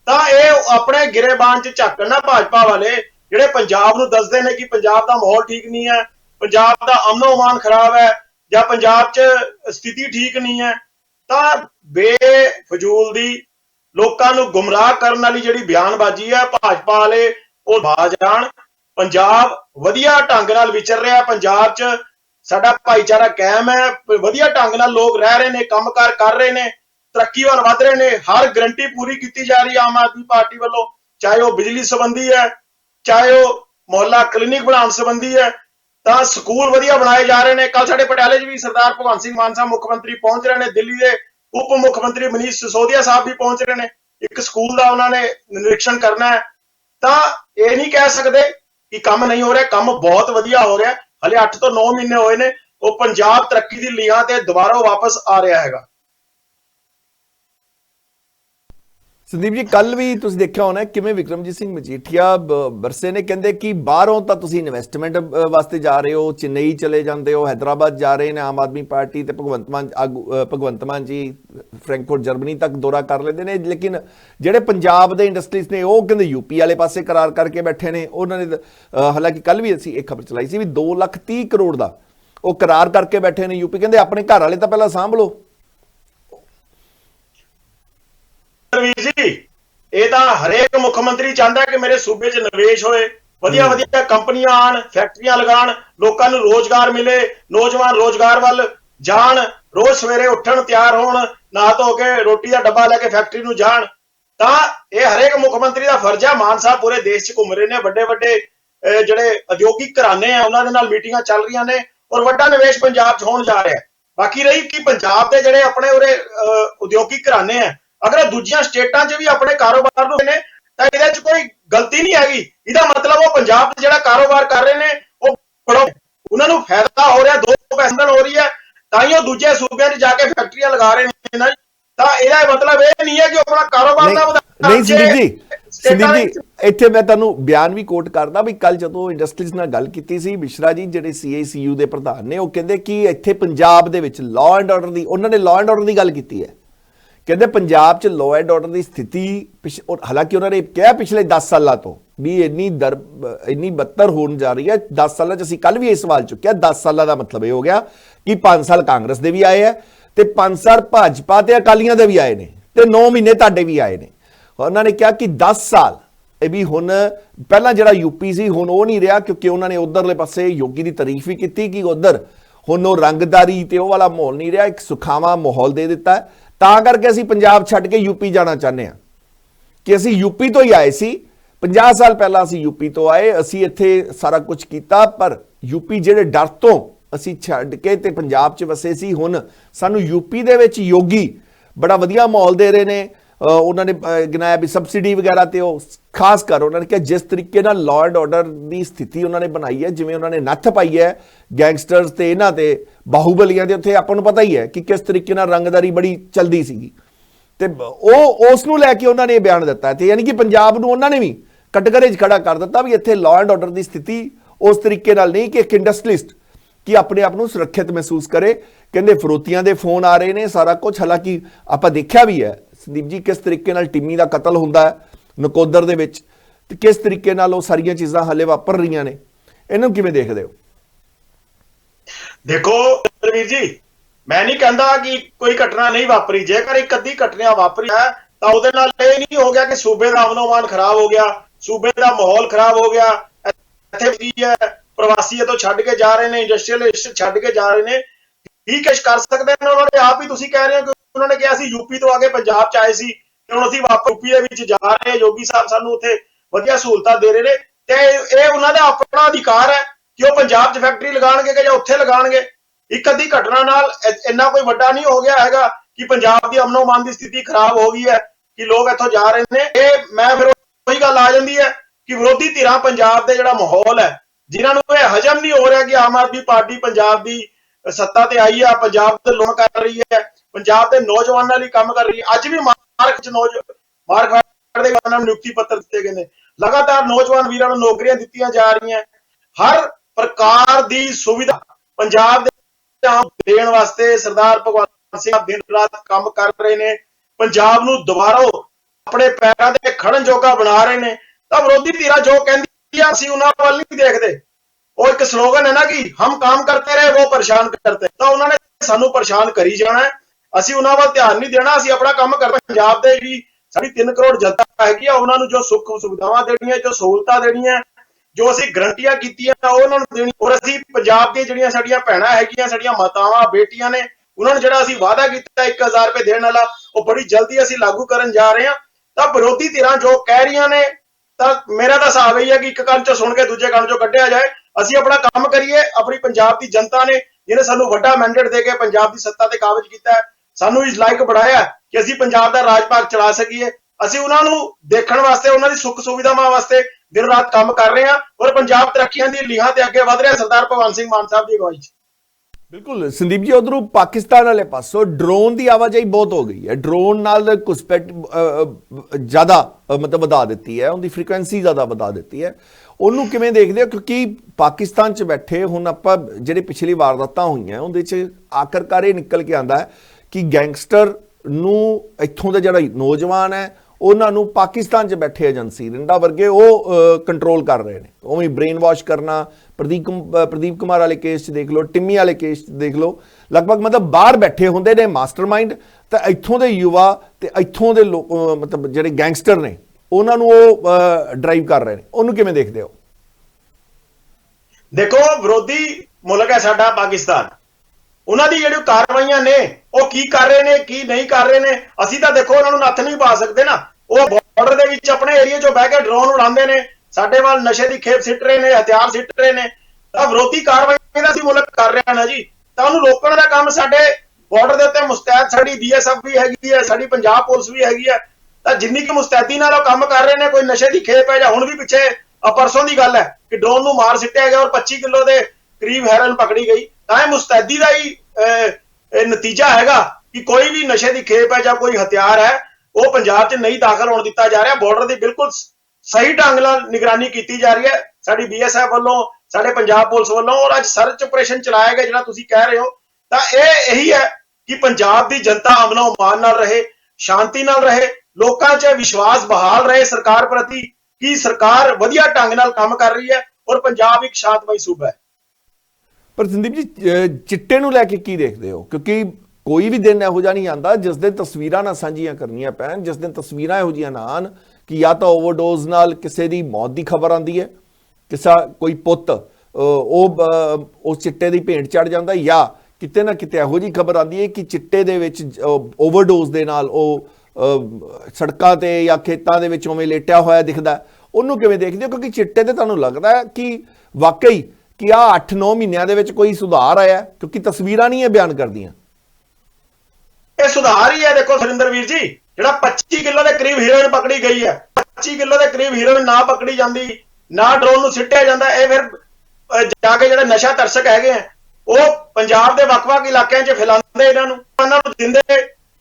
A: ਤਾਂ ਇਹ ਆਪਣੇ ਗਿਰੇਬਾਨ 'ਚ ਝਾਕਣ ਨਾ ਭਾਜਪਾ ਵਾਲੇ, ਜਿਹੜੇ ਪੰਜਾਬ ਨੂੰ ਦੱਸਦੇ ਨੇ ਕਿ ਪੰਜਾਬ ਦਾ ਮਾਹੌਲ ਠੀਕ ਨਹੀਂ ਹੈ, ਪੰਜਾਬ ਦਾ ਅਮਨੋ ਅਮਾਨ ਖਰਾਬ ਹੈ, ਜਾਂ ਪੰਜਾਬ 'ਚ ਸਥਿਤੀ ਠੀਕ ਨਹੀਂ ਹੈ, ਤਾਂ ਬੇਫਜ਼ੂਲ ਦੀ ਲੋਕਾਂ ਨੂੰ ਗੁੰਮਰਾਹ ਕਰਨ ਵਾਲੀ ਜਿਹੜੀ ਬਿਆਨਬਾਜ਼ੀ ਹੈ, ਭਾਜਪਾ ਵਾਲੇ ਉਹ ਆ ਜਾਣ। ਪੰਜਾਬ ਵਧੀਆ ਢੰਗ ਨਾਲ ਵਿਚਰ ਰਿਹਾ। ਪੰਜਾਬ 'ਚ ਸਾਡਾ ਭਾਈਚਾਰਾ ਕਾਇਮ ਹੈ। ਵਧੀਆ ਢੰਗ ਨਾਲ ਲੋਕ ਰਹਿ ਰਹੇ ਨੇ, ਕੰਮਕਾਰ ਕਰ ਰਹੇ ਨੇ, ਤਰੱਕੀ ਵੱਲ ਵਧ ਰਹੇ ਨੇ। ਹਰ ਗਰੰਟੀ ਪੂਰੀ ਕੀਤੀ ਜਾ ਰਹੀ ਹੈ ਆਮ ਆਦਮੀ ਪਾਰਟੀ ਵੱਲੋਂ। ਚਾਹੇ ਉਹ ਬਿਜਲੀ ਸੰਬੰਧੀ ਹੈ, ਚਾਹੇ ਉਹ ਮੁਹੱਲਾ ਕਲੀਨਿਕ ਬਣਾਉਣ ਸੰਬੰਧੀ ਹੈ, ਤਾਂ ਸਕੂਲ ਵਧੀਆ ਬਣਾਏ ਜਾ ਰਹੇ ਨੇ। ਕੱਲ ਸਾਡੇ ਪਟਿਆਲੇ 'ਚ ਵੀ ਸਰਦਾਰ ਭਗਵੰਤ ਸਿੰਘ ਮਾਨ ਸਾਹਿਬ ਮੁੱਖ ਮੰਤਰੀ ਪਹੁੰਚ ਰਹੇ ਨੇ। ਦਿੱਲੀ ਦੇ ਉਪ ਮੁੱਖ ਮੰਤਰੀ ਮਨੀਸ਼ ਸਿਸੋਦੀਆ ਸਾਹਿਬ ਵੀ ਪਹੁੰਚ ਰਹੇ ਨੇ। ਇੱਕ ਸਕੂਲ ਦਾ ਉਹਨਾਂ ਨੇ ਨਿਰੀਖਣ ਕਰਨਾ ਹੈ। ਤਾਂ ਇਹ ਨਹੀਂ ਕਹਿ ਸਕਦੇ ਕਿ ਕੰਮ ਨਹੀਂ ਹੋ ਰਿਹਾ, ਕੰਮ ਬਹੁਤ ਵਧੀਆ ਹੋ ਰਿਹਾ। ਹਲੇ 8 ਤੋਂ 9 ਮਹੀਨੇ ਹੋਏ ਨੇ, ਉਹ ਪੰਜਾਬ ਤਰੱਕੀ ਦੀ ਲੀਹਾਂ ਤੇ ਦੁਬਾਰਾ ਵਾਪਸ ਆ ਰਿਹਾ ਹੈਗਾ।
B: ਸੰਦੀਪ ਜੀ ਕੱਲ ਵੀ ਤੁਸੀਂ ਦੇਖਿਆ ਹੋਣਾ ਕਿਵੇਂ ਵਿਕਰਮਜੀਤ ਸਿੰਘ ਮਜੀਠੀਆ ਬਰਸੇ ਨੇ ਕਹਿੰਦੇ ਕਿ ਬਾਹਰੋਂ ਤਾਂ ਤੁਸੀਂ ਇਨਵੈਸਟਮੈਂਟ ਵਾਸਤੇ ਜਾ ਰਹੇ ਹੋ, ਚੇਨਈ ਚਲੇ ਜਾਂਦੇ ਹੋ ਹైదరాబాద్ ਜਾ ਰਹੇ ਨੇ, ਆਮ ਆਦਮੀ ਪਾਰਟੀ ਤੇ ਭਗਵੰਤ ਮਾਨ ਭਗਵੰਤ ਮਾਨ ਜੀ, ਫ੍ਰੈਂਕਫਰਟ, ਜਰਮਨੀ ਤੱਕ ਦੌਰਾ ਕਰ ਲੈਂਦੇ ਨੇ, ਲੇਕਿਨ ਜਿਹੜੇ ਪੰਜਾਬ ਦੇ ਇੰਡਸਟਰੀਜ਼ ਨੇ, ਉਹ ਕਹਿੰਦੇ ਯੂਪੀ ਵਾਲੇ ਪਾਸੇ ਕਰਾਰ ਕਰਕੇ ਬੈਠੇ ਨੇ, ਉਹਨਾਂ ਨੇ ਹਾਲਾਂਕਿ ਕੱਲ ਵੀ ਅਸੀਂ ਇੱਕ ਖਬਰ ਚਲਾਈ ਸੀ ਵੀ 2 ਲੱਖ 30 ਕਰੋੜ ਦਾ ਉਹ ਕਰਾਰ ਕਰਕੇ ਬੈਠੇ ਨੇ ਯੂਪੀ ਕਹਿੰਦੇ ਆਪਣੇ ਘਰ ਵਾਲੇ ਤਾਂ ਪਹਿਲਾਂ ਸਾਂਭ ਲਓ।
A: ਵੀਰ ਜੀ ਇਹ ਤਾਂ ਹਰੇਕ ਮੁੱਖ ਮੰਤਰੀ ਚਾਹੁੰਦਾ ਕਿ ਮੇਰੇ ਸੂਬੇ 'ਚ ਨਿਵੇਸ਼ ਹੋਏ ਵਧੀਆ ਵਧੀਆ ਕੰਪਨੀਆਂ ਆਣ ਫੈਕਟਰੀਆਂ ਲਗਾਣ ਲੋਕਾਂ ਨੂੰ ਰੋਜ਼ਗਾਰ ਮਿਲੇ ਨੌਜਵਾਨ ਰੋਜ਼ਗਾਰ ਵੱਲ ਜਾਣ ਰੋਜ਼ ਸਵੇਰੇ ਉੱਠਣ ਤਿਆਰ ਹੋਣ ਨਹਾ ਧੋ ਕੇ ਰੋਟੀ ਦਾ ਡੱਬਾ ਲੈ ਕੇ ਫੈਕਟਰੀ ਨੂੰ ਜਾਣ ਤਾਂ ਇਹ ਹਰੇਕ ਮੁੱਖ ਮੰਤਰੀ ਦਾ ਫਰਜ਼ ਹੈ ਮਾਨ ਸਾਹਿਬ ਪੂਰੇ ਦੇਸ਼ 'ਚ ਘੁੰਮ ਰਹੇ ਨੇ ਵੱਡੇ ਵੱਡੇ ਜਿਹੜੇ ਉਦਯੋਗਿਕ ਘਰਾਣੇ ਆ ਉਹਨਾਂ ਦੇ ਨਾਲ ਮੀਟਿੰਗਾਂ ਚੱਲ ਰਹੀਆਂ ਨੇ ਔਰ ਵੱਡਾ ਨਿਵੇਸ਼ ਪੰਜਾਬ 'ਚ ਹੋਣ ਜਾ ਰਿਹਾ ਹੈ। ਬਾਕੀ ਰਹੀ ਕਿ ਪੰਜਾਬ ਦੇ ਜਿਹੜੇ ਆਪਣੇ ਉਰੇ ਉਦਯੋਗਿਕ ਘਰਾਣੇ ਆ ਅਗਰ ਦੂਜੀਆਂ ਸਟੇਟਾਂ 'ਚ ਵੀ ਆਪਣੇ ਕਾਰੋਬਾਰ ਨੂੰ ਨੇ ਤਾਂ ਇਹਦੇ 'ਚ ਕੋਈ ਗਲਤੀ ਨਹੀਂ ਹੈਗੀ। ਇਹਦਾ ਮਤਲਬ ਉਹ ਪੰਜਾਬ 'ਚ ਜਿਹੜਾ ਕਾਰੋਬਾਰ ਕਰ ਰਹੇ ਨੇ ਉਹ ਬੜੋ ਉਹਨਾਂ ਨੂੰ ਫਾਇਦਾ ਹੋ ਰਿਹਾ ਦੋ ਪੈਸੇ ਨਾਲ ਹੋ ਰਹੀ ਹੈ ਤਾਂ ਹੀ ਉਹ ਦੂਜੇ ਸੂਬਿਆਂ 'ਚ ਜਾ ਕੇ ਫੈਕਟਰੀਆਂ ਲਗਾ ਰਹੇ ਨੇ ਨਾ ਤਾਂ ਇਹਦਾ ਮਤਲਬ ਇਹ ਨਹੀਂ ਹੈ ਕਿ ਉਹ ਆਪਣਾ ਕਾਰੋਬਾਰ ਨਾ ਵਧਾ
B: ਨਹੀਂ ਸੰਦੀਪ ਜੀ ਸੰਦੀਪ ਜੀ ਇੱਥੇ ਮੈਂ ਤੁਹਾਨੂੰ ਬਿਆਨ ਵੀ ਕੋਟ ਕਰਦਾ ਵੀ ਕੱਲ ਜਦੋਂ ਇੰਡਸਟਰੀਜ਼ ਨਾਲ ਗੱਲ ਕੀਤੀ ਸੀ ਮਿਸ਼ਰਾ ਜੀ ਜਿਹੜੇ ਸੀਆਈਸੀਯੂ ਦੇ ਪ੍ਰਧਾਨ ਨੇ ਉਹ ਕਹਿੰਦੇ ਕਿ ਇੱਥੇ ਪੰਜਾਬ ਦੇ ਵਿੱਚ ਲਾਅ ਐਂਡ ਆਰਡਰ ਦੀ ਉਹਨਾਂ ਨੇ ਲਾਅ ਐਂਡ ਆਰਡਰ ਦੀ ਗੱਲ ਕੀਤੀ ਹੈ। ਕਹਿੰਦੇ ਪੰਜਾਬ 'ਚ ਲਾਅ ਐਂਡ ਆਰਡਰ ਦੀ ਸਥਿਤੀ ਪਿਛ- ਔਰ ਹਾਲਾਂਕਿ ਉਹਨਾਂ ਨੇ ਕਿਹਾ ਪਿਛਲੇ 10 ਸਾਲਾਂ ਤੋਂ ਵੀ ਇੰਨੀ ਦਰ ਇੰਨੀ ਬੱਤਰ ਹੋਣ ਜਾ ਰਹੀ ਹੈ। 10 ਸਾਲਾਂ 'ਚ ਅਸੀਂ ਕੱਲ ਵੀ ਇਹ ਸਵਾਲ ਚੁੱਕਿਆ 10 ਸਾਲਾਂ ਦਾ ਮਤਲਬ ਇਹ ਹੋ ਗਿਆ ਕਿ 5 ਸਾਲ ਕਾਂਗਰਸ ਦੇ ਵੀ ਆਏ ਹੈ ਤੇ 5 ਸਾਲ ਭਾਜਪਾ ਤੇ ਅਕਾਲੀਆਂ ਦੇ ਵੀ ਆਏ ਨੇ ਤੇ 9 ਮਹੀਨੇ ਤੁਹਾਡੇ ਵੀ ਆਏ ਨੇ। ਉਹਨਾਂ ਨੇ ਕਿਹਾ ਕਿ 10 ਸਾਲ, ਇਹ ਵੀ ਹੁਣ ਪਹਿਲਾਂ ਜਿਹੜਾ ਯੂਪੀ ਸੀ, ਹੁਣ ਉਹ ਨਹੀਂ ਰਿਹਾ ਕਿਉਂਕਿ ਉਹਨਾਂ ਨੇ ਉਧਰਲੇ ਪਾਸੇ ਯੋਗੀ ਦੀ ਤਾਰੀਫ ਵੀ ਕੀਤੀ ਕਿ ਉਧਰ ਹੁਣ ਉਹ ਰੰਗਦਾਰੀ ਤੇ ਉਹ ਵਾਲਾ ਮਾਹੌਲ ਨਹੀਂ ਰਿਹਾ, ਇੱਕ ਸੁਖਾਵਾਂ ਮਾਹੌਲ ਦੇ ਦਿੱਤਾ। ਤਾਂ ਕਰਕੇ ਅਸੀਂ ਪੰਜਾਬ ਛੱਡ ਕੇ ਯੂਪੀ ਜਾਣਾ ਚਾਹੁੰਦੇ ਹਾਂ। ਕਿ ਅਸੀਂ ਯੂਪੀ ਤੋਂ ਹੀ ਆਏ ਸੀ। 50 ਸਾਲ ਪਹਿਲਾਂ ਅਸੀਂ ਯੂਪੀ ਤੋਂ ਆਏ, ਅਸੀਂ ਇੱਥੇ ਸਾਰਾ ਕੁਝ ਕੀਤਾ, ਪਰ ਯੂਪੀ ਜਿਹੜੇ ਡਰ ਤੋਂ ਅਸੀਂ ਛੱਡ ਕੇ ਤੇ ਪੰਜਾਬ 'ਚ ਵਸੇ ਸੀ, ਹੁਣ ਸਾਨੂੰ ਯੂਪੀ ਦੇ ਵਿੱਚ ਯੋਗੀ ਬੜਾ ਵਧੀਆ ਮਾਹੌਲ ਦੇ ਰਹੇ ਨੇ। ਉਹਨਾਂ ਨੇ ਗਿਣਾਇਆ ਵੀ ਸਬਸਿਡੀ ਵਗੈਰਾ ਤੇ ਉਹ ਖਾਸ ਕਰ ਉਹਨਾਂ ਨੇ ਕਿਹਾ ਜਿਸ ਤਰੀਕੇ ਨਾਲ ਲਾਅ ਐਂਡ ਆਰਡਰ ਦੀ ਸਥਿਤੀ ਉਹਨਾਂ ਨੇ ਬਣਾਈ ਹੈ, ਜਿਵੇਂ ਉਹਨਾਂ ਨੇ ਨੱਥ ਪਾਈ ਹੈ ਗੈਂਗਸਟਰਸ ਤੇ ਇਹਨਾਂ ਤੇ, ਬਾਹੂਬਲੀਆਂ ਦੇ ਉੱਥੇ ਆਪਾਂ ਨੂੰ ਪਤਾ ਹੀ ਹੈ ਕਿ ਕਿਸ ਤਰੀਕੇ ਨਾਲ ਰੰਗਦਾਰੀ ਬੜੀ ਚਲਦੀ ਸੀਗੀ। ਤੇ ਉਹ, ਉਸ ਨੂੰ ਲੈ ਕੇ ਉਹਨਾਂ ਨੇ ਬਿਆਨ ਦਿੱਤਾ ਤੇ ਯਾਨੀ ਕਿ ਪੰਜਾਬ ਨੂੰ ਉਹਨਾਂ ਨੇ ਵੀ ਕਟਗਰੇ 'ਚ ਖੜਾ ਕਰ ਦਿੱਤਾ ਵੀ ਇੱਥੇ ਲਾਅ ਐਂਡ ਆਰਡਰ ਦੀ ਸਥਿਤੀ ਉਸ ਤਰੀਕੇ ਨਾਲ ਨਹੀਂ ਕਿ ਇੱਕ ਇੰਡਸਟਰੀਲਿਸਟ ਕਿ ਆਪਣੇ ਆਪ ਨੂੰ ਸੁਰੱਖਿਅਤ ਮਹਿਸੂਸ ਕਰੇ। ਕਹਿੰਦੇ ਫਰੋਤੀਆਂ ਦੇ ਫੋਨ ਆ ਰਹੇ ਨੇ, ਸਾਰਾ ਕੁਝ ਹਾਲਾਂਕਿ ਆਪਾਂ ਦੇਖਿਆ ਵੀ ਹੈ ਸੰਦੀਪ ਜੀ ਕਿਸ ਤਰੀਕੇ ਨਾਲ ਟਿੰਮੀ ਦਾ ਕਤਲ ਹੁੰਦਾ ਹੈ ਨਕੋਦਰ ਦੇ ਵਿੱਚ ਤੇ ਕਿਸ ਤਰੀਕੇ ਨਾਲ ਉਹ ਸਾਰੀਆਂ ਚੀਜ਼ਾਂ ਹੱਲੇ ਵਾਪਰ ਰਹੀਆਂ ਨੇ, ਇਹਨੂੰ ਕਿਵੇਂ ਦੇਖਦੇ ਹੋ?
A: ਦੇਖੋ ਰਵੀਰ ਜੀ, ਮੈਂ ਨਹੀਂ ਕਹਿੰਦਾ ਕਿ ਕੋਈ ਘਟਨਾ ਨਹੀਂ ਵਾਪਰੀ, ਜੇਕਰ ਇੱਕ ਅੱਧੀ ਘਟਨਾ ਵਾਪਰੀ ਹੈ, ਤਾਂ ਉਹਦੇ ਨਾਲ ਇਹ ਨਹੀਂ ਹੋ ਗਿਆ ਕਿ ਸੂਬੇ ਦਾ ਅਮਨੋਮਾਨ ਖਰਾਬ ਹੋ ਗਿਆ, ਸੂਬੇ ਦਾ ਮਾਹੌਲ ਖਰਾਬ ਹੋ ਗਿਆ, ਇੱਥੇ ਕੀ ਹੈ ਪ੍ਰਵਾਸੀ ਤੋਂ ਛੱਡ ਕੇ ਜਾ ਰਹੇ ਨੇ ਇੰਡਸਟਰੀਅਲਿਸਟ ਛੱਡ ਕੇ ਜਾ ਰਹੇ ਨੇ ਕੀ ਹੈ, ਕਰ ਸਕਦੇ ਨੇ, ਉਹਨਾਂ ਨੇ ਆਪ ਹੀ ਤੁਸੀਂ ਕਹਿ ਰਹੇ ਹੋ ਕਿ ਉਹਨਾਂ ਨੇ ਕਿਹਾ ਸੀ ਯੂਪੀ ਤੋਂ ਆ ਕੇ ਪੰਜਾਬ ਚ ਆਏ ਸੀ ਤੇ ਹੁਣ ਅਸੀਂ ਵਾਪਸ ਯੂਪੀ ਦੇ ਵਿੱਚ ਜਾ ਰਹੇ ਹਾਂ। ਯੋਗੀ ਸਾਹਿਬ ਸਾਨੂੰ ਉੱਥੇ ਵਧੀਆ ਸਹੂਲਤਾਂ ਦੇ ਰਹੇ ਨੇ ਤੇ ਇਹ ਉਹਨਾਂ ਦਾ ਆਪਣਾ ਅਧਿਕਾਰ ਹੈ ਕਿ ਉਹ ਪੰਜਾਬ 'ਚ ਫੈਕਟਰੀ ਲਗਾਉਣਗੇ ਕਿ ਜਾਂ ਉੱਥੇ ਲਗਾਉਣਗੇ। ਇੱਕ ਅੱਧੀ ਘਟਨਾ ਨਾਲ ਇੰਨਾ ਕੋਈ ਵੱਡਾ ਨਹੀਂ ਹੋ ਗਿਆ ਹੈਗਾ ਕਿ ਪੰਜਾਬ ਦੀ ਅਮਨੋ ਮਾਨ ਦੀ ਸਥਿਤੀ ਖਰਾਬ ਹੋ ਗਈ ਹੈ ਕਿ ਲੋਕ ਇੱਥੋਂ ਜਾ ਰਹੇ ਨੇ। ਇਹ ਮੈਂ ਫਿਰ ਉਹੀ ਗੱਲ ਆ ਜਾਂਦੀ ਹੈ ਕਿ ਵਿਰੋਧੀ ਧਿਰਾਂ ਪੰਜਾਬ ਦੇ ਜਿਹੜਾ ਮਾਹੌਲ ਹੈ, ਜਿਨ੍ਹਾਂ ਨੂੰ ਇਹ ਹਜਮ ਨਹੀਂ ਹੋ ਰਿਹਾ ਕਿ ਆਮ ਆਦਮੀ ਪਾਰਟੀ ਪੰਜਾਬ ਦੀ ਸੱਤਾ ਤੇ ਆਈ ਆ, ਪੰਜਾਬ ਦੇ ਲੋਕ ਕਰ ਰਹੀ ਹੈ ਪੰਜਾਬ ਦੇ ਨੌਜਵਾਨਾਂ ਲਈ ਕੰਮ ਕਰ ਰਹੀ ਹੈ। ਅੱਜ ਵੀ ਮਾਰਕ ਚ ਨੌਜ ਮਾਰਕ ਦੇ ਉਹਨਾਂ ਨੂੰ ਨਿਯੁਕਤੀ ਪੱਤਰ ਦਿੱਤੇ ਗਏ ਨੇ। ਲਗਾਤਾਰ ਨੌਜਵਾਨ ਵੀਰਾਂ ਨੂੰ ਨੌਕਰੀਆਂ ਦਿੱਤੀਆਂ ਜਾ ਰਹੀਆਂ। ਹਰ ਪ੍ਰਕਾਰ ਦੀ ਸੁਵਿਧਾ ਪੰਜਾਬ ਦੇ ਦੇਣ ਵਾਸਤੇ ਸਰਦਾਰ ਭਗਵੰਤ ਸਿੰਘ ਦਿਨ ਰਾਤ ਕੰਮ ਕਰ ਰਹੇ ਨੇ। ਪੰਜਾਬ ਨੂੰ ਦੁਬਾਰਾ ਆਪਣੇ ਪੈਰਾਂ ਤੇ ਖੜਨ ਜੋਗਾ ਬਣਾ ਰਹੇ ਨੇ। ਤਾਂ ਵਿਰੋਧੀ ਧਿਰਾਂ ਜੋ ਕਹਿੰਦੀ ਆ, ਅਸੀਂ ਉਹਨਾਂ ਵੱਲ ਨਹੀਂ ਦੇਖਦੇ। ਉਹ ਇੱਕ ਸਲੋਗਨ ਹੈ ਨਾ ਕਿ, ਹਮ ਕੰਮ ਕਰਤੇ ਰਹੇ, ਉਹ ਪਰੇਸ਼ਾਨ ਕਰਤੇ ਤਾਂ ਉਹਨਾਂ ਨੇ ਸਾਨੂੰ ਪਰੇਸ਼ਾਨ ਕਰੀ ਜਾਣਾ ਹੈ। ਅਸੀਂ ਉਹਨਾਂ ਵੱਲ ਧਿਆਨ ਨਹੀਂ ਦੇਣਾ, ਅਸੀਂ ਆਪਣਾ ਕੰਮ ਕਰਨਾ ਪੰਜਾਬ ਦੇ ਜਿਹੜੀ ਸਾਡੀ 3 ਕਰੋੜ ਜਨਤਾ ਹੈਗੀ ਆ, ਉਹਨਾਂ ਨੂੰ ਜੋ ਸੁੱਖ ਸੁਵਿਧਾਵਾਂ ਦੇਣੀਆਂ, ਜੋ ਸਹੂਲਤਾਂ ਦੇਣੀਆਂ, ਜੋ ਅਸੀਂ ਗਰੰਟੀਆਂ ਕੀਤੀਆਂ, ਉਹ ਉਹਨਾਂ ਨੂੰ ਦੇਣੀ। ਔਰ ਅਸੀਂ ਪੰਜਾਬ ਦੀਆਂ ਜਿਹੜੀਆਂ ਸਾਡੀਆਂ ਭੈਣਾਂ ਹੈਗੀਆਂ, ਸਾਡੀਆਂ ਮਾਤਾਵਾਂ, ਬੇਟੀਆਂ ਨੇ, ਉਹਨਾਂ ਨੂੰ ਜਿਹੜਾ ਅਸੀਂ ਵਾਅਦਾ ਕੀਤਾ 1000 ਰੁਪਏ ਦੇਣ ਵਾਲਾ, ਉਹ ਬੜੀ ਜਲਦੀ ਅਸੀਂ ਲਾਗੂ ਕਰਨ ਜਾ ਰਹੇ ਹਾਂ। ਤਾਂ ਵਿਰੋਧੀ ਧਿਰਾਂ ਜੋ ਕਹਿ ਰਹੀਆਂ ਨੇ, ਤਾਂ ਮੇਰਾ ਤਾਂ ਹਿਸਾਬ ਇਹ ਹੈ ਕਿ ਇੱਕ ਕੰਨ ਚੋਂ ਸੁਣ ਕੇ ਦੂਜੇ ਕੰਨ ਚੋਂ ਕੱਢਿਆ ਜਾਏ। ਅਸੀਂ ਆਪਣਾ ਕੰਮ ਕਰੀਏ, ਆਪਣੀ ਪੰਜਾਬ ਦੀ ਜਨਤਾ ਨੇ, ਜਿਹਨੇ ਸਾਨੂੰ ਵੱਡਾ ਮੈਂਡੇਟ ਦੇ ਕੇ ਪੰਜਾਬ ਦੀ ਸੱਤਾ ਤੇ ਕਾਬਜ ਕੀਤਾ ਹੈ ਸਾਨੂੰ ਇਸ ਲਾਇਕ ਬਣਾਇਆ ਕਿ ਅਸੀਂ ਪੰਜਾਬ ਦਾ ਰਾਜ ਭਾਗ ਚਲਾ ਸਕੀਏ। ਅਸੀਂ ਉਹਨਾਂ ਨੂੰ ਦੇਖਣ ਵਾਸਤੇ, ਉਹਨਾਂ ਦੀ ਸੁੱਖ ਸੁਵਿਧਾਵਾਂ ਵਾਸਤੇ ਦਿਨ ਰਾਤ ਕੰਮ ਕਰ ਰਹੇ ਹਾਂ ਔਰ ਪੰਜਾਬ ਤਰੱਕੀਆਂ ਦੀ ਲੀਹਾਂ ਤੇ ਅੱਗੇ ਵਧ ਰਿਹਾ ਸਰਦਾਰ ਭਗਵੰਤ ਸਿੰਘ ਮਾਨ ਸਾਹਿਬ ਦੀ ਅਗਵਾਈ 'ਚ।
B: ਬਿਲਕੁਲ, ਸੰਦੀਪ ਜੀ, ਉਧਰੋਂ ਪਾਕਿਸਤਾਨ ਵਾਲੇ ਪਾਸੋਂ ਡਰੋਨ ਦੀ ਆਵਾਜਾਈ ਬਹੁਤ ਹੋ ਗਈ ਹੈ। ਡਰੋਨ ਨਾਲ ਕੁਸਪੈਕਟ ਜ਼ਿਆਦਾ ਮਤਲਬ ਵਧਾ ਦਿੱਤੀ ਹੈ, ਉਹਦੀ ਫ੍ਰੀਕੁਐਂਸੀ ਜ਼ਿਆਦਾ ਵਧਾ ਦਿੱਤੀ ਹੈ। ਉਹਨੂੰ ਕਿਵੇਂ ਦੇਖਦੇ ਹੋ? ਕਿਉਂਕਿ ਪਾਕਿਸਤਾਨ 'ਚ ਬੈਠੇ, ਹੁਣ ਆਪਾਂ ਜਿਹੜੇ ਪਿਛਲੀ ਵਾਰਦਾਤਾਂ ਹੋਈਆਂ, ਉਹਦੇ 'ਚ ਆਖਰਕਾਰ ਇਹ ਨਿਕਲ ਕੇ ਆਂਦਾ ਹੈ ਕਿ ਗੈਂਗਸਟਰ ਨੂੰ ਇੱਥੋਂ ਦਾ ਜਿਹੜਾ ਨੌਜਵਾਨ ਹੈ, ਉਹਨਾਂ ਨੂੰ ਪਾਕਿਸਤਾਨ 'ਚ ਬੈਠੇ ਏਜੰਸੀ ਰਿੰਡਾ ਵਰਗੇ ਉਹ ਕੰਟਰੋਲ ਕਰ ਰਹੇ ਨੇ। ਉਵੇਂ ਬ੍ਰੇਨ ਵਾਸ਼ ਕਰਨਾ, ਪ੍ਰਦੀਪ ਕੁਮ- ਪ੍ਰਦੀਪ ਕੁਮਾਰ ਵਾਲੇ ਕੇਸ 'ਚ ਦੇਖ ਲਓ, ਟਿੰਮੀ ਵਾਲੇ ਕੇਸ 'ਚ ਦੇਖ ਲਓ। ਲਗਭਗ ਮਤਲਬ ਬਾਹਰ ਬੈਠੇ ਹੁੰਦੇ ਨੇ ਮਾਸਟਰਮਾਈਂਡ ਤਾਂ ਇੱਥੋਂ ਦੇ ਯੁਵਾ ਤੇ ਇੱਥੋਂ ਦੇ ਲੋਕ ਮਤਲਬ ਜਿਹੜੇ ਗੈਂਗਸਟਰ ਨੇ, ਉਹਨਾਂ ਨੂੰ ਉਹ ਡਰਾਈਵ ਕਰ ਰਹੇ ਨੇ। ਉਹਨੂੰ ਕਿਵੇਂ ਦੇਖਦੇ ਹੋ?
A: ਦੇਖੋ ਵਿਰੋਧੀ ਮੁਲਕ ਹੈ ਸਾਡਾ ਪਾਕਿਸਤਾਨ। ਉਹਨਾਂ ਦੀ ਜਿਹੜੀ ਕਾਰਵਾਈਆਂ ਨੇ, ਉਹ ਕੀ ਕਰ ਰਹੇ ਨੇ, ਕੀ ਨਹੀਂ ਕਰ ਰਹੇ ਨੇ, ਅਸੀਂ ਤਾਂ ਦੇਖੋ ਉਹਨਾਂ ਨੂੰ ਨੱਥ ਨਹੀਂ ਪਾ ਸਕਦੇ ਨਾ। ਉਹ ਬਾਰਡਰ ਦੇ ਵਿੱਚ ਆਪਣੇ ਏਰੀਆ 'ਚੋਂ ਬਹਿ ਕੇ ਡਰੋਨ ਉਡਾਉਂਦੇ ਨੇ, ਸਾਡੇ ਵੱਲ ਨਸ਼ੇ ਦੀ ਖੇਪ ਸਿੱਟ ਰਹੇ ਨੇ, ਹਥਿਆਰ ਸਿੱਟ ਰਹੇ ਨੇ। ਤਾਂ ਵਿਰੋਧੀ ਕਾਰਵਾਈ ਦਾ ਅਸੀਂ ਮੁਲਕ ਕਰ ਰਿਹਾ ਨਾ ਜੀ। ਤਾਂ ਉਹਨੂੰ ਰੋਕਣ ਦਾ ਕੰਮ ਸਾਡੇ ਬਾਰਡਰ ਦੇ ਉੱਤੇ ਮੁਸਤੈਦ, ਸਾਡੀ ਬੀਐਸਐਫ ਵੀ ਹੈਗੀ ਹੈ, ਸਾਡੀ ਪੰਜਾਬ ਪੁਲਿਸ ਵੀ ਹੈਗੀ ਹੈ। ਤਾਂ ਜਿੰਨੀ ਕਿ ਮੁਸਤੈਦੀ ਨਾਲ ਉਹ ਕੰਮ ਕਰ ਰਹੇ ਨੇ, ਕੋਈ ਨਸ਼ੇ ਦੀ ਖੇਪ ਹੈ ਜਾਂ ਹੁਣ ਵੀ ਪਿੱਛੇ ਆ, ਪਰਸੋਂ ਦੀ ਗੱਲ ਹੈ ਕਿ ਡਰੋਨ ਨੂੰ ਮਾਰ ਸਿੱਟਿਆ ਗਿਆ ਔਰ 25 ਕਿਲੋ ਦੇ ਕਰੀਬ ਹੈਰਨ ਪਕੜੀ ਗਈ। ਤਾਂ ਇਹ ਮੁਸਤੈਦੀ ਦਾ ਹੀ ਅਹ, ਨਤੀਜਾ ਹੈਗਾ ਕਿ ਕੋਈ ਵੀ ਨਸ਼ੇ ਦੀ ਖੇਪ ਹੈ ਜਾਂ ਕੋਈ ਹਥਿਆਰ ਹੈ ਉਹ ਪੰਜਾਬ 'ਚ ਨਹੀਂ ਦਾਖਲ ਹੋਣ ਦਿੱਤਾ ਜਾ ਰਿਹਾ। ਬਾਰਡਰ ਦੀ ਬਿਲਕੁਲ ਸਹੀ ਢੰਗ ਨਾਲ ਨਿਗਰਾਨੀ ਕੀਤੀ ਜਾ ਰਹੀ ਹੈ। ਸਾਡੀ ਬੀਐਸਐਫ ਵੱਲੋਂ ਸਾਡੇ ਪੰਜਾਬ ਪੁਲਿਸ ਵੱਲੋਂ ਔਰ ਅੱਜ ਸਰਚ ਆਪਰੇਸ਼ਨ ਚਲਾਇਆ ਗਿਆ ਜਿਹੜਾ ਤੁਸੀਂ ਕਹਿ ਰਹੇ ਹੋ। ਤਾਂ ਇਹ ਇਹੀ ਹੈ ਕਿ ਪੰਜਾਬ ਦੀ ਜਨਤਾ ਅਮਨੋ ਮਾਨ ਨਾਲ ਰਹੇ ਸ਼ਾਂਤੀ ਨਾਲ ਰਹੇ ਲੋਕਾਂ 'ਚ ਵਿਸ਼ਵਾਸ ਬਹਾਲ ਰਹੇ ਸਰਕਾਰ ਪ੍ਰਤੀ ਕਿ ਸਰਕਾਰ ਵਧੀਆ ਢੰਗ ਨਾਲ ਕੰਮ ਕਰ ਰਹੀ ਹੈ ਔਰ ਪੰਜਾਬ ਇੱਕ ਸ਼ਾਂਤਮਈ ਸੂਬਾ ਹੈ।
B: ਪਰ ਸੰਦੀਪ ਜੀ ਚਿੱਟੇ ਨੂੰ ਲੈ ਕੇ ਕੀ ਦੇਖਦੇ ਹੋ? ਕਿਉਂਕਿ ਕੋਈ ਵੀ ਦਿਨ ਇਹੋ ਜਿਹਾ ਨਹੀਂ ਆਂਦਾ ਜਿਸ ਦਿਨ ਤਸਵੀਰਾਂ ਨਾ ਸਾਂਝੀਆਂ ਕਰਨੀਆਂ ਪੈਣ, ਜਿਸ ਦਿਨ ਤਸਵੀਰਾਂ ਇਹੋ ਜਿਹੀਆਂ ਨਾ ਆਉਣ ਕਿ ਜਾਂ ਤਾਂ ਓਵਰਡੋਜ਼ ਨਾਲ ਕਿਸੇ ਦੀ ਮੌਤ ਦੀ ਖਬਰ ਆਂਦੀ ਹੈ, ਕਿਸੇ ਕੋਈ ਪੁੱਤ ਉਹ ਉਸ ਚਿੱਟੇ ਦੀ ਭੇਂਟ ਚੜ ਜਾਂਦਾ ਜਾਂ ਕਿਤੇ ਨਾ ਕਿਤੇ ਇਹੋ ਜਿਹੀ ਖਬਰ ਆਂਦੀ ਹੈ ਕਿ ਚਿੱਟੇ ਦੇ ਵਿੱਚ ਓਵਰਡੋਜ਼ ਦੇ ਨਾਲ ਉਹ ਸੜਕਾਂ ਤੇ ਜਾਂ ਖੇਤਾਂ ਦੇ ਵਿੱਚ ਉਵੇਂ ਲੇਟਿਆ ਹੋਇਆ ਦਿਖਦਾ। ਉਹਨੂੰ ਕਿਵੇਂ ਦੇਖਦੇ ਹੋ? ਕਿਉਂਕਿ ਚਿੱਟੇ ਤੇ ਤੁਹਾਨੂੰ ਲੱਗਦਾ ਕਿ ਵਾਕਈ ਕਿ ਆ 8-9 ਮਹੀਨਿਆਂ ਦੇ ਵਿੱਚ ਕੋਈ ਸੁਧਾਰ ਆਇਆ? ਕਿਉਂਕਿ ਤਸਵੀਰਾਂ ਨਹੀਂ ਇਹ ਬਿਆਨ ਕਰਦੀਆਂ।
A: ਇਹ ਸੁਧਾਰ ਹੀ ਹੈ, ਦੇਖੋ ਸੁਰਿੰਦਰ ਵੀਰ ਜੀ, ਜਿਹੜਾ 25 ਕਿਲੋ ਦੇ ਕਰੀਬ ਹੀਰੋਇਨ ਪਕੜੀ ਗਈ ਹੈ। 25 ਕਿਲੋ ਦੇ ਕਰੀਬ ਹੀਰੋਇਨ ਨਾ ਪਕੜੀ ਜਾਂਦੀ, ਨਾ ਡਰੋਨ ਨੂੰ ਸਿੱਟਿਆ ਜਾਂਦਾ, ਇਹ ਫਿਰ ਜਾ ਕੇ ਜਿਹੜੇ ਨਸ਼ਾ ਤਰਸਕ ਹੈਗੇ ਆ, ਉਹ ਪੰਜਾਬ ਦੇ ਵੱਖ-ਵੱਖ ਇਲਾਕਿਆਂ 'ਚ ਫੈਲਾਉਂਦੇ ਇਹਨਾਂ ਨੂੰ। ਉਹਨਾਂ ਨੂੰ ਦਿੰਦੇ,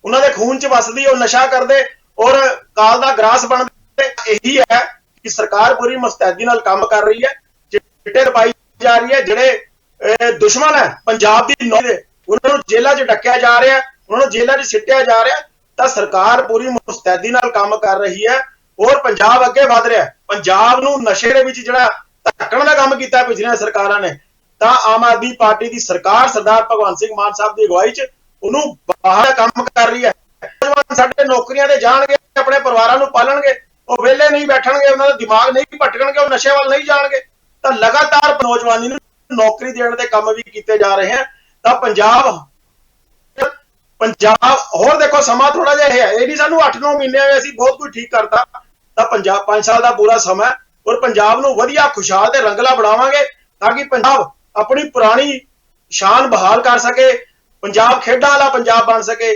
A: ਉਹਨਾਂ ਦੇ ਖੂਨ 'ਚ ਵਸਦੀ, ਉਹ ਨਸ਼ਾ ਕਰਦੇ, ਔਰ ਕਾਲ ਦਾ ਗ੍ਰਾਸ ਬਣਦੇ। ਇਹੀ ਹੈ ਕਿ ਸਰਕਾਰ ਪੂਰੀ ਮੁਸਤੈਦੀ ਨਾਲ ਕੰਮ ਕਰ ਰਹੀ ਹੈ। ਚਿੱਟੇ ਰਪਾਈ ਜਾ ਰਹੀ ਹੈ ਜਿਹੜੇ ਅਹ, ਦੁਸ਼ਮਣ ਹੈ ਪੰਜਾਬ ਦੀ ਨੌ ਉਹਨਾਂ ਨੂੰ ਜੇਲ੍ਹਾਂ 'ਚ ਡੱਕਿਆ ਜਾ ਰਿਹਾ ਉਹਨਾਂ ਨੂੰ ਜੇਲ੍ਹਾਂ 'ਚ ਸਿੱਟਿਆ ਜਾ ਰਿਹਾ ਤਾਂ ਸਰਕਾਰ ਪੂਰੀ ਮੁਸਤੈਦੀ ਨਾਲ ਕੰਮ ਕਰ ਰਹੀ ਹੈ ਔਰ ਪੰਜਾਬ ਅੱਗੇ ਵਧ ਰਿਹਾ ਪੰਜਾਬ ਨੂੰ ਨਸ਼ੇ ਦੇ ਵਿੱਚ ਜਿਹੜਾ ਧੱਕਣ ਦਾ ਕੰਮ ਕੀਤਾ ਪਿਛਲੀਆਂ ਸਰਕਾਰਾਂ ਨੇ ਤਾਂ ਆਮ ਆਦਮੀ ਪਾਰਟੀ ਦੀ ਸਰਕਾਰ ਸਰਦਾਰ ਭਗਵੰਤ ਸਿੰਘ ਮਾਨ ਸਾਹਿਬ ਦੀ ਅਗਵਾਈ 'ਚ ਉਹਨੂੰ ਬਾਹਰ ਕੰਮ ਕਰ ਰਹੀ ਹੈ। ਨੌਜਵਾਨ ਸਾਡੇ ਨੌਕਰੀਆਂ ਤੇ ਜਾਣਗੇ ਆਪਣੇ ਪਰਿਵਾਰਾਂ ਨੂੰ ਪਾਲਣਗੇ ਉਹ ਵਿਹਲੇ ਨਹੀਂ ਬੈਠਣਗੇ ਉਹਨਾਂ ਦਾ ਦਿਮਾਗ ਨਹੀਂ ਭਟਕਣਗੇ ਉਹ ਨਸ਼ੇ ਵੱਲ ਨਹੀਂ ਜਾਣਗੇ। ਤਾਂ ਲਗਾਤਾਰ ਨੌਜਵਾਨੀ ਨੂੰ ਨੌਕਰੀ ਦੇਣ ਦੇ ਕੰਮ ਵੀ ਕੀਤੇ ਜਾ ਰਹੇ ਹਨ। ਤਾਂ ਪੰਜਾਬ ਪੰਜਾਬ, ਹੋਰ ਦੇਖੋ ਸਮਾਂ ਥੋੜਾ ਜਿਹਾ ਹੈ। ਇਹ ਨਹੀਂ ਸਾਨੂੰ 8-9 ਮਹੀਨੇ ਹੋਏ ਅਸੀਂ ਬਹੁਤ ਕੁਝ ਠੀਕ ਕਰਤਾ। ਤਾਂ ਪੰਜਾਬ 5 ਸਾਲ ਦਾ ਪੂਰਾ ਸਮਾਂ ਔਰ ਪੰਜਾਬ ਨੂੰ ਵਧੀਆ ਖੁਸ਼ਹਾਲ ਤੇ ਰੰਗਲਾ ਬਣਾਵਾਂਗੇ ਤਾਂ ਕਿ ਪੰਜਾਬ ਆਪਣੀ ਪੁਰਾਣੀ ਸ਼ਾਨ ਬਹਾਲ ਕਰ ਸਕੇ, ਪੰਜਾਬ ਖੇਡਾਂ ਵਾਲਾ ਪੰਜਾਬ ਬਣ ਸਕੇ,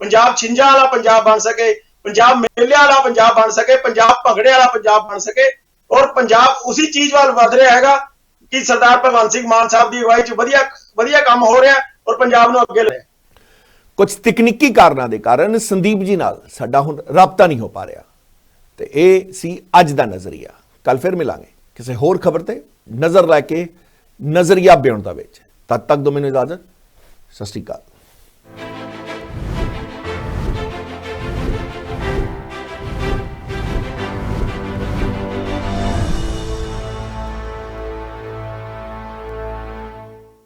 A: ਪੰਜਾਬ ਛਿੰਝਾਂ ਵਾਲਾ ਪੰਜਾਬ ਬਣ ਸਕੇ, ਪੰਜਾਬ ਮੇਲਿਆਂ ਵਾਲਾ ਪੰਜਾਬ ਬਣ ਸਕੇ, ਪੰਜਾਬ ਭੰਗੜੇ ਵਾਲਾ ਪੰਜਾਬ ਬਣ ਸਕੇ। ਔਰ ਪੰਜਾਬ ਉਸੇ ਚੀਜ਼ ਵੱਲ ਵਧ ਰਿਹਾ ਹੈਗਾ ਕਿ ਸਰਦਾਰ ਭਗਵੰਤ ਸਿੰਘ ਮਾਨ ਸਾਹਿਬ ਦੀ ਅਗਵਾਈ 'ਚ ਵਧੀਆ ਵਧੀਆ ਕੰਮ ਹੋ ਰਿਹਾ ਔਰ ਪੰਜਾਬ ਨੂੰ ਅੱਗੇ ਲੈ ਰਿਹਾ।
B: ਕੁਝ ਤਕਨੀਕੀ ਕਾਰਨਾਂ ਦੇ ਕਾਰਨ ਸੰਦੀਪ ਜੀ ਨਾਲ ਸਾਡਾ ਹੁਣ ਰਾਬਤਾ ਨਹੀਂ ਹੋ ਪਾ ਰਿਹਾ। ਤੇ ਇਹ ਸੀ ਅੱਜ ਦਾ ਨਜ਼ਰੀਆ। ਕੱਲ ਫਿਰ ਮਿਲਾਂਗੇ। ਕਿਸੇ ਹੋਰ ਖਬਰ ਤੇ ਨਜ਼ਰ ਲੈ ਕੇ ਨਜ਼ਰੀਆ ਬਿਆਨ ਦਾ ਵਿੱਚ। ਤਦ ਤੱਕ ਦੋ ਮੈਨੂੰ ਇਜਾਜ਼ਤ। ਸਤਿ ਸ਼੍ਰੀ ਅਕਾਲ।